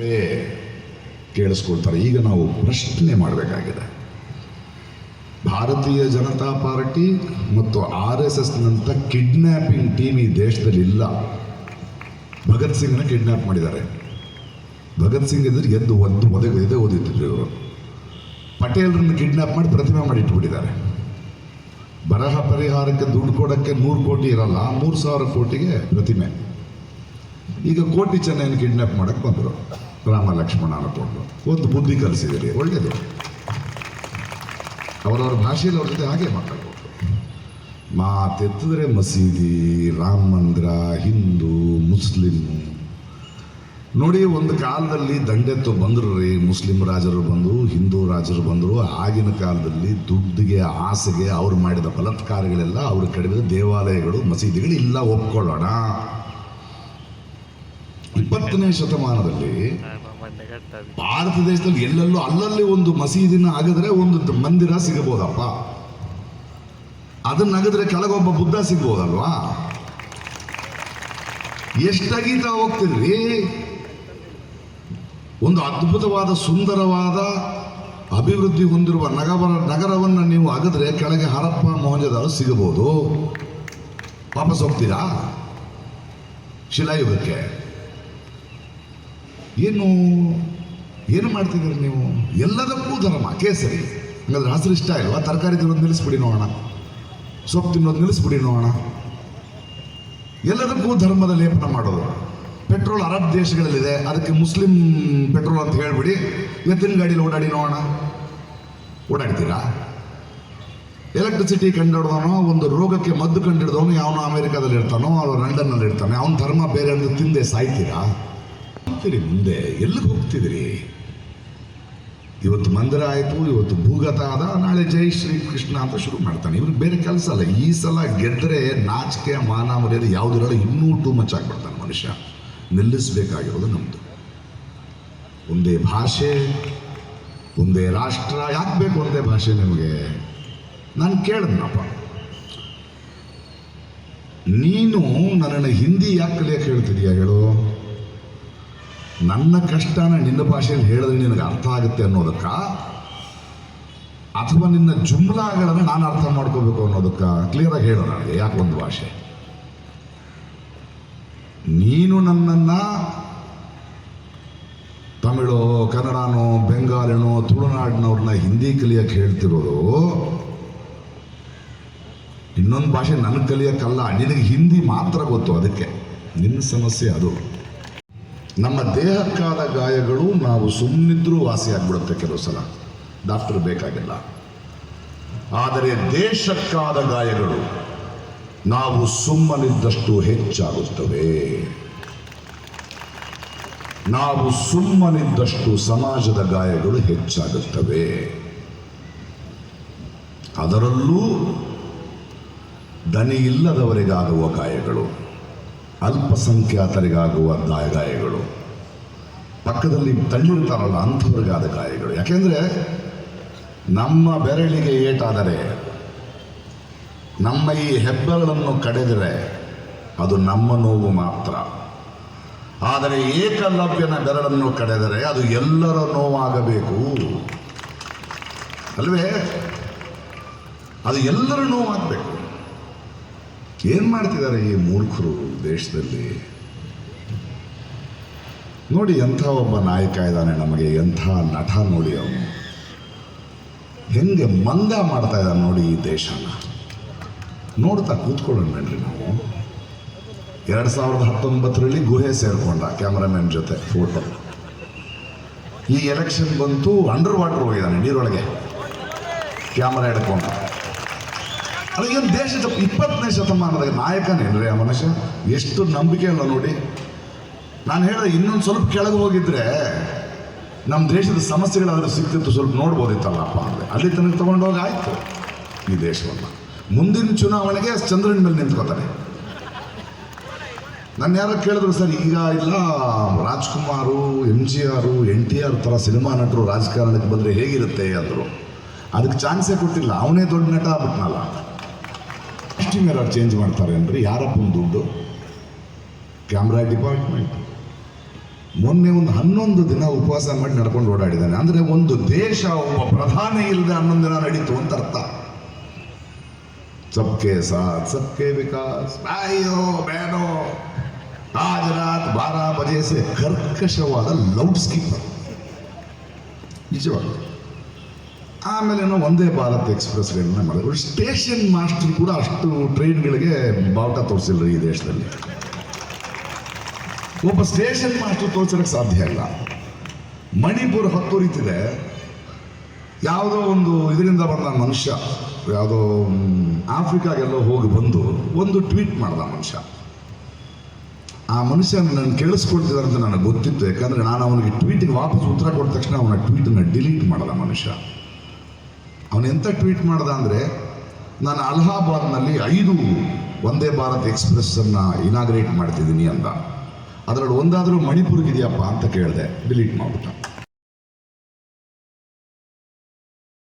ಏ, ಕೇಳಿಸ್ಕೊಳ್ತಾರೆ. ಈಗ ನಾವು ಪ್ರಶ್ನೆ ಮಾಡಬೇಕಾಗಿದೆ. ಭಾರತೀಯ ಜನತಾ ಪಾರ್ಟಿ ಮತ್ತು ಆರ್ ಎಸ್ ಎಸ್ನಂಥ ಕಿಡ್ನ್ಯಾಪಿಂಗ್ ಟೀಮ್ ಈ ದೇಶದಲ್ಲಿ ಇಲ್ಲ. ಭಗತ್ ಸಿಂಗ್ನ ಕಿಡ್ನ್ಯಾಪ್ ಮಾಡಿದ್ದಾರೆ. ಭಗತ್ ಸಿಂಗ್ ಇದ್ರೆ ಎದ್ದು ಒಂದು ಒದಗ ಎದೆ ಓದಿದ್ರು. ಇವರು ಪಟೇಲ್ರನ್ನು ಕಿಡ್ನ್ಯಾಪ್ ಮಾಡಿ ಪ್ರತಿಮೆ ಮಾಡಿ ಇಟ್ಬಿಟ್ಟಿದ್ದಾರೆ ಬರಹ ಪರಿಹಾರಕ್ಕೆ ದುಡ್ಡು ಕೊಡೋಕ್ಕೆ ನೂರು ಕೋಟಿ ಇರಲ್ಲ, ಮೂರು ಸಾವಿರ ಕೋಟಿಗೆ ಪ್ರತಿಮೆ. ಈಗ ಕೋಟಿ ಚೆನ್ನೈನ ಕಿಡ್ನ್ಯಾಪ್ ಮಾಡಕ್ಕೆ ಬಂದರು. ರಾಮ ಲಕ್ಷ್ಮಣ ಅನ್ಕೊಂಡು ಒಂದು ಬುದ್ಧಿ ಕಲಿಸಿದಿರಿ ಒಳ್ಳೆಯದು. ಅವರವ್ರ ಭಾಷೆಯಲ್ಲಿ ಅವ್ರ ಜೊತೆ ಹಾಗೆ ಮಾತಾಡ್ಬೋದು. ಮಾತೆತ್ತಿದ್ರೆ ಮಸೀದಿ ರಾಮ ಮಂದಿರ ಹಿಂದೂ, ಮುಸ್ಲಿಂ. ನೋಡಿ, ಒಂದು ಕಾಲದಲ್ಲಿ ದಂಡೆತ್ತು ಬಂದರು ರೀ, ಮುಸ್ಲಿಂ ರಾಜರು ಬಂದರು ಹಿಂದೂ ರಾಜರು ಬಂದರು. ಆಗಿನ ಕಾಲದಲ್ಲಿ ದುಡ್ಡಿಗೆ, ಆಸೆಗೆ ಅವ್ರು ಮಾಡಿದ ಬಲಾತ್ಕಾರಗಳೆಲ್ಲ ಅವ್ರ ಕಡಿಮೆ ದೇವಾಲಯಗಳು, ಮಸೀದಿಗಳು ಇಲ್ಲ, ಒಪ್ಕೊಳ್ಳೋಣ. ಇಪ್ಪತ್ತನೇ ಶತಮಾನದಲ್ಲಿ ಭಾರತ ದೇಶದಲ್ಲಿ ಎಲ್ಲೆಲ್ಲೂ ಅಲ್ಲಲ್ಲಿ ಒಂದು ಮಸೀದಿನ ಆಗಿದ್ರೆ ಒಂದು ಮಂದಿರ ಸಿಗಬಹುದಪ್ಪ. ಅದನ್ನ ಅಗದ್ರೆ ಕೆಳಗೊಬ್ಬ ಬುದ್ಧ ಸಿಗ್ಬೋದಲ್ವಾ ಎಷ್ಟಾಗೀತಾ ಹೋಗ್ತಿದ್ರಿ? ಒಂದು ಅದ್ಭುತವಾದ ಸುಂದರವಾದ ಅಭಿವೃದ್ಧಿ ಹೊಂದಿರುವ ನಗರ ನಗರವನ್ನು ನೀವು ಅಗದ್ರೆ ಕೆಳಗೆ ಹರಪ್ಪ ಮೊಹಂಜದಾರು ಸಿಗಬಹುದು. ವಾಪಸ್ ಹೋಗ್ತೀರಾ? ಶಿಲಾಯುಗಕ್ಕೆ. ಏನು ಏನು ಮಾಡ್ತಿದ್ದೀರಿ ನೀವು? ಎಲ್ಲದಕ್ಕೂ ಧರ್ಮ ಕೇಸರಿ. ಹಂಗಾದ್ರೆ ಹಸಿರು ಇಷ್ಟ ಇಲ್ವಾ? ತರಕಾರಿ ತಿನ್ನೋದು ನಿಲ್ಲಿಸ್ಬಿಡಿ ನೋಡೋಣ. ಸೊಪ್ಪು ತಿನ್ನೋದು ನಿಲ್ಲಿಸ್ಬಿಡಿ ನೋಡೋಣ. ಎಲ್ಲದಕ್ಕೂ ಧರ್ಮದ ಲೇಪನ ಮಾಡೋದು. ಪೆಟ್ರೋಲ್ ಅರಬ್ ದೇಶಗಳಲ್ಲಿದೆ. ಅದಕ್ಕೆ ಮುಸ್ಲಿಂ ಪೆಟ್ರೋಲ್ ಅಂತ ಹೇಳ್ಬಿಡಿ. ಎತ್ತಿನ ಗಾಡಿಯಲ್ಲಿ ಓಡಾಡಿ ನೋಡೋಣ. ಓಡಾಡ್ತೀರಾ? ಎಲೆಕ್ಟ್ರಿಸಿಟಿ ಕಂಡುಹಿಡ್ದವನು ಒಂದು ರೋಗಕ್ಕೆ ಮದ್ದು ಕಂಡುಹಿಡ್ದವನು ಯಾವನೋ ಅಮೆರಿಕಾದಲ್ಲಿ ಇರ್ತಾನೋ ಅವನು ಲಂಡನ್ನಲ್ಲಿ ಇರ್ತಾನೆ ಅವನ ಧರ್ಮ ಬೇರೆ ಅಂದ್ರೆ ತಿಂದೆ ಸಾಯ್ತೀರಾ? ಹೋಗ್ತೀರಿ ಮುಂದೆ, ಎಲ್ಲಿಗೆ ಹೋಗ್ತಿದ್ರಿ? ಇವತ್ತು ಮಂದಿರ ಆಯಿತು, ಇವತ್ತು ಭೂಗತ ಆದ, ನಾಳೆ ಜೈ ಶ್ರೀ ಕೃಷ್ಣ ಅಂತ ಶುರು ಮಾಡ್ತಾನೆ. ಇವ್ರಿಗೆ ಬೇರೆ ಕೆಲಸ ಅಲ್ಲ, ಈ ಸಲ ಗೆದ್ದರೆ ನಾಚಿಕೆ, ಮಾನ ಮರ್ಯಾದೆ ಯಾವುದಿರಲ್ಲ ಇನ್ನೂ ಟೂ ಮಚ್ ಆಗ್ಬಿಡ್ತಾನೆ ಮನುಷ್ಯ. ನಿಲ್ಲಿಸಬೇಕಾಗಿರೋದು ನಮ್ಮದು ಒಂದೇ ಭಾಷೆ, ಒಂದೇ ರಾಷ್ಟ್ರ, ಯಾಕೆ ಬೇಕು ಒಂದೇ ಭಾಷೆ ನಿಮಗೆ? ನಾನು ಕೇಳಿದ್ನಪ್ಪ. ನೀನು ನನ್ನನ್ನು ಹಿಂದಿ ಯಾಕೆ ಕಲಿಯಕ್ಕೆ ಹೇಳ್ತಿದೀಯ ಹೇಳು? ನನ್ನ ಕಷ್ಟನ ನಿನ್ನ ಭಾಷೆಯಲ್ಲಿ ಹೇಳಿದ್ರೆ ನಿನಗೆ ಅರ್ಥ ಆಗುತ್ತೆ ಅನ್ನೋದಕ್ಕ? ಅಥವಾ ನಿನ್ನ ಜುಮ್ಲಾಗಳನ್ನು ನಾನು ಅರ್ಥ ಮಾಡ್ಕೋಬೇಕು ಅನ್ನೋದಕ್ಕ? ಕ್ಲಿಯರಾಗಿ ಹೇಳು ನನಗೆ, ಯಾಕೆ ಒಂದು ಭಾಷೆ? ನೀನು ನನ್ನನ್ನು ತಮಿಳು, ಕನ್ನಡನೋ, ಬೆಂಗಾಲಿನೋ, ತುಳುನಾಡಿನವ್ರನ್ನ ಹಿಂದಿ ಕಲಿಯಕ್ಕೆ ಹೇಳ್ತಿರೋದು, ಇನ್ನೊಂದು ಭಾಷೆ ನನಗೆ ಕಲಿಯೋಕ್ಕಲ್ಲ, ನಿನಗೆ ಹಿಂದಿ ಮಾತ್ರ ಗೊತ್ತು ಅದಕ್ಕೆ. ನಿನ್ನ ಸಮಸ್ಯೆ ಅದು. ನಮ್ಮ ದೇಹಕ್ಕಾದ ಗಾಯಗಳು ನಾವು ಸುಮ್ಮನಿದ್ರೂ ವಾಸಿಯಾಗ್ಬಿಡುತ್ತೆ ಕೆಲವು ಸಲ. ಡಾಕ್ಟರ್ ಬೇಕಾಗಿಲ್ಲ. ಆದರೆ ದೇಶಕ್ಕಾದ ಗಾಯಗಳು ನಾವು ಸುಮ್ಮನಿದ್ದಷ್ಟು ಹೆಚ್ಚಾಗುತ್ತವೆ. ನಾವು ಸುಮ್ಮನಿದ್ದಷ್ಟು ಸಮಾಜದ ಗಾಯಗಳು ಹೆಚ್ಚಾಗುತ್ತವೆ. ಅದರಲ್ಲೂ ದನಿ ಇಲ್ಲದವರಿಗಾಗುವ ಗಾಯಗಳು. ಅಲ್ಪಸಂಖ್ಯಾತರಿಗಾಗುವ ಗಾಯ ಗಾಯಗಳು. ಪಕ್ಕದಲ್ಲಿ ತಳ್ಳಿರ್ತಾರಲ್ಲ ಅಂಥವ್ರಿಗಾದ ಗಾಯಗಳು. ಯಾಕೆಂದರೆ ನಮ್ಮ ಬೆರಳಿಗೆ ಏಟಾದರೆ, ನಮ್ಮ ಈ ಹೆಬ್ಬೆರಳನ್ನು ಕಡೆದರೆ ಅದು ನಮ್ಮ ನೋವು ಮಾತ್ರ. ಆದರೆ ಏಕಲವ್ಯನ ಬೆರಳನ್ನು ಕಡೆದರೆ ಅದು ಎಲ್ಲರ ನೋವಾಗಬೇಕು. ಅಲ್ವೇ? ಅದು ಎಲ್ಲರ ನೋವಾಗಬೇಕು. ಏನು ಮಾಡ್ತಿದ್ದಾರೆ ಈ ಮೂರ್ಖರು ದೇಶದಲ್ಲಿ? ನೋಡಿ, ಎಂಥ ಒಬ್ಬ ನಾಯಕ ಇದ್ದಾನೆ ನಮಗೆ, ಎಂಥ ನಟ ನೋಡಿ ಅವನು. ಹೆಂಗೆ ಮಂದ ಮಾಡ್ತಾ ಇದ್ದಾನೆ ನೋಡಿ ಈ ದೇಶನ. ನೋಡ್ತಾ ಕೂತ್ಕೊಳ್ಳೋಣ ಬೇಡ್ರಿ ನಾವು. ಎರಡು ಸಾವಿರದ ಹತ್ತೊಂಬತ್ತರಲ್ಲಿ ಗುಹೆ ಸೇರಿಕೊಂಡ ಕ್ಯಾಮ್ರಾಮನ್ ಜೊತೆ ಫೋಟೋ ಈ ಎಲೆಕ್ಷನ್ ಬಂತು ಅಂಡರ್ ವಾಟರ್ ಹೋಗಿದ್ದಾನೆ ನೀರೊಳಗೆ. ಕ್ಯಾಮರಾ ಹಿಡ್ಕೊಂಡು. ಅದಕ್ಕೆ ದೇಶದ ಇಪ್ಪತ್ತನೇ ಶತಮಾನದ ನಾಯಕನೇನ್ರಿ ಆ ಮನುಷ್ಯ. ಎಷ್ಟು ನಂಬಿಕೆ ಅಲ್ಲ ನೋಡಿ. ನಾನು ಹೇಳಿದೆ, ಇನ್ನೊಂದು ಸ್ವಲ್ಪ ಕೆಳಗೆ ಹೋಗಿದ್ರೆ ನಮ್ಮ ದೇಶದ ಸಮಸ್ಯೆಗಳಾದರೂ ಸಿಗ್ತಿತ್ತು ಸ್ವಲ್ಪ ನೋಡ್ಬೋದಿತ್ತಲ್ಲಪ್ಪ ಅಂದರೆ. ಅಲ್ಲಿ ತನಕ ತಗೊಂಡೋಗಿ ಆಯಿತು ಈ ದೇಶವನ್ನು. ಮುಂದಿನ ಚುನಾವಣೆಗೆ ಚಂದ್ರನ ಮೇಲೆ ನಿಂತ್ಕೋತಾನೆ. ನಾನು ಯಾರೋ ಕೇಳಿದ್ರು, ಸರ್, ಈಗ ಇಲ್ಲ, Rajkumar M G R, N T R ಥರ ಸಿನಿಮಾ ನಟರು ರಾಜಕಾರಣಕ್ಕೆ ಬಂದರೆ ಹೇಗಿರುತ್ತೆ? ಅಂದರು. ಅದಕ್ಕೆ ಚಾನ್ಸೇ ಕೊಟ್ಟಿಲ್ಲ. ಅವನೇ ದೊಡ್ಡ ನಟ ಆಗ್ಬಿಟ್ನಲ್ಲ. ಕಾಸ್ಟ್ಯೂಮ್ ಯಾರು ಚೇಂಜ್ ಮಾಡ್ತಾರೆ ಅಂದರೆ ಯಾರಪ್ಪನ ದುಡ್ಡು? ಕ್ಯಾಮ್ರಾ ಡಿಪಾರ್ಟ್ಮೆಂಟ್ ಮೊನ್ನೆ ಒಂದು ಹನ್ನೊಂದು ದಿನ ಉಪವಾಸ ಮಾಡಿ ನಡ್ಕೊಂಡು ಓಡಾಡಿದ್ದಾನೆ. ಅಂದರೆ ಒಂದು ದೇಶ, ಒಬ್ಬ ಪ್ರಧಾನಿ ಇಲ್ಲದೆ ಹನ್ನೊಂದು ದಿನ ನಡೀತು ಅಂತ ಅರ್ಥ. ಸಬ್ಕೆ ಸಾತ್ ಸಬ್ಕೆ ವಿಕಾಸ್. ಬ್ಯಾಯೋ ಬ್ಯಾನೋ. ಆಜ್ ರಾತ್ ಬಾರಾ ಬಜೆ ಸೆ ಕರ್ಕಶವಾದ ಲೌಡ್ ಸ್ಕೀಪರ್ ನಿಜವಾಗ್ಲೂ. ಆಮೇಲೆ ಏನೋ ಒಂದೇ ಭಾರತ್ ಎಕ್ಸ್ಪ್ರೆಸ್ಗಳನ್ನ ಮಾಡಿದ್ರು. ಸ್ಟೇಷನ್ ಮಾಸ್ಟರ್ ಕೂಡ ಅಷ್ಟು ಟ್ರೈನ್ಗಳಿಗೆ ಬಾವುಟ ತೋರಿಸಿಲ್ಲ ಈ ದೇಶದಲ್ಲಿ. ಒಬ್ಬ ಸ್ಟೇಷನ್ ಮಾಸ್ಟರ್ ತೋರಿಸೋಕ್ಕೆ ಸಾಧ್ಯ ಇಲ್ಲ. ಮಣಿಪುರ ಹೊತ್ತುರಿತಿದೆ ಯಾವುದೋ ಒಂದು ಇದರಿಂದ ಬಂದ ಮನುಷ್ಯ, ಯಾವುದೋ ಆಫ್ರಿಕಾಗೆಲ್ಲ ಹೋಗಿ ಬಂದು ಒಂದು ಟ್ವೀಟ್ ಮಾಡ್ದ ಮನುಷ್ಯ. ಆ ಮನುಷ್ಯ ನನ್ನ ಕೇಳಿಸ್ಕೊಳ್ತಿದ್ದಾರೆ ಅಂತ ನನಗೆ ಗೊತ್ತಿತ್ತು. ಯಾಕಂದರೆ ನಾನು ಅವನಿಗೆ ಟ್ವೀಟಿಗೆ ವಾಪಸ್ ಉತ್ತರ ಕೊಟ್ಟ ತಕ್ಷಣ ಅವನ ಟ್ವೀಟನ್ನು ಡಿಲೀಟ್ ಮಾಡಿದ ಮನುಷ್ಯ. ಅವನು ಎಂತ ಟ್ವೀಟ್ ಮಾಡ್ದ ಅಂದರೆ, ನಾನು ಅಲಹಾಬಾದ್ನಲ್ಲಿ ಐದು ವಂದೇ ಭಾರತ್ ಎಕ್ಸ್ಪ್ರೆಸ್ಸನ್ನು ಇನಾಗ್ರೇಟ್ ಮಾಡ್ತಿದ್ದೀನಿ ಅಂತ. ಅದರಲ್ಲಿ ಒಂದಾದರೂ ಮಣಿಪುರ್ಗಿದೆಯಪ್ಪ ಅಂತ ಕೇಳಿದೆ, ಡಿಲೀಟ್ ಮಾಡ್ಬಿಟ್ಟ.